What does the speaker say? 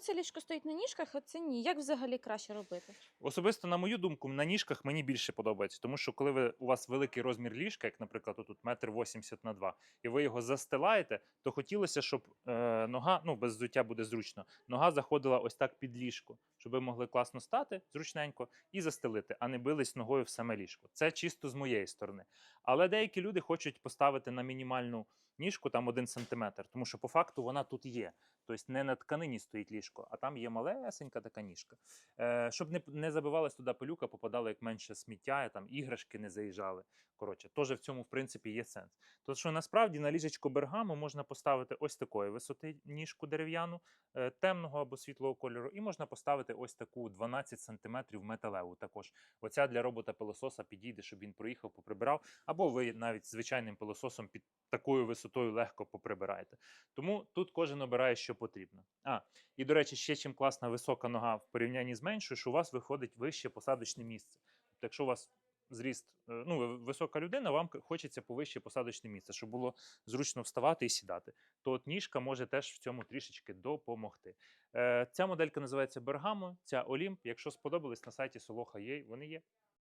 Оце ліжко стоїть на ніжках, а це ні. Як взагалі краще робити? Особисто, на мою думку, на ніжках мені більше подобається, тому що коли ви, у вас великий розмір ліжка, як, наприклад, тут метр вісімдесят на 2, і ви його застилаєте, то хотілося, щоб е, нога, ну без взуття буде зручно, нога заходила ось так під ліжко, щоб ви могли класно стати зручненько і застелити, а не бились ногою в саме ліжко. Це чисто з моєї сторони. Але деякі люди хочуть поставити на мінімальну ніжку там один сантиметр, тому що по факту вона тут є. Тобто не на тканині стоїть ліжко, а там є малесенька така ніжка. Е, щоб не, не забивалась туди пилюка, попадало як менше сміття, там іграшки не заїжджали. Коротше, теж в цьому, в принципі, є сенс. Тому що насправді на ліжечко бергаму можна поставити ось такої висоти ніжку дерев'яну, е, темного або світлого кольору, і можна поставити ось таку 12 см металеву також. Оця для робота пилососа підійде, щоб він проїхав, поприбирав, або ви навіть звичайним пилососом під такою висотою легко поприбираєте. Тому тут кожен обирає, що потрібно. А, і до речі, ще чим класна висока нога в порівнянні з меншою, що у вас виходить вище посадочне місце. Тобто, якщо у вас зріст, е, ну, ви висока людина, вам хочеться повище посадочне місце, щоб було зручно вставати і сідати. То от ніжка може теж в цьому трішечки допомогти. Е, ця моделька називається Бергамо, ця Олімп. Якщо сподобались на сайті Солоха є, вони є.